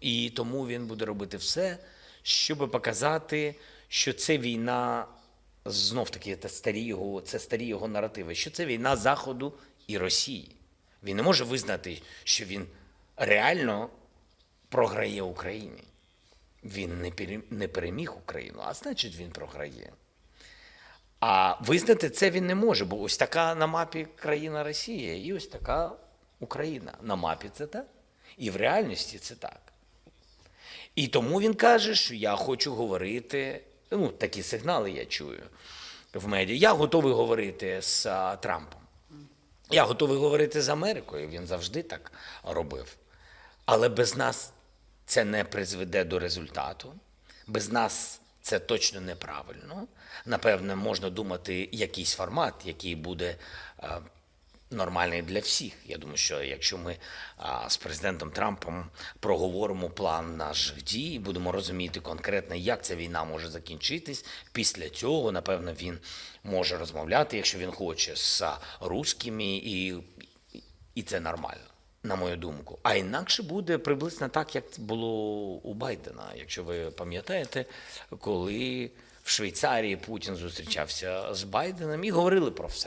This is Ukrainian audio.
І тому він буде робити все, щоб показати, що це війна знов таки це старі його, це старі його наративи, що це війна Заходу і Росії. Він не може визнати, що він реально програє Україні. Він не пере- не переміг Україну, а значить він програє. А визнати це він не може, бо ось така на мапі країна Росія, і ось така Україна. На мапі це так. І в реальності це так. І тому він каже, що я хочу говорити. Ну, такі сигнали я чую в медіа. Я готовий говорити з а, Трампом. Я готовий говорити з Америкою. Він завжди так робив. Але без нас це не призведе до результату. Без нас це точно неправильно. Напевне, можна думати якийсь формат, який буде е, нормальний для всіх. Я думаю, що якщо ми з президентом Трампом проговоримо план наших дій, будемо розуміти конкретно, як ця війна може закінчитись. Після цього, напевно, він може розмовляти, якщо він хоче, з а, русскими, і, і це нормально. На мою думку, а інакше буде приблизно так, як було у Байдена. Якщо ви пам'ятаєте, коли в Швейцарії Путін зустрічався з Байденом і говорили про все.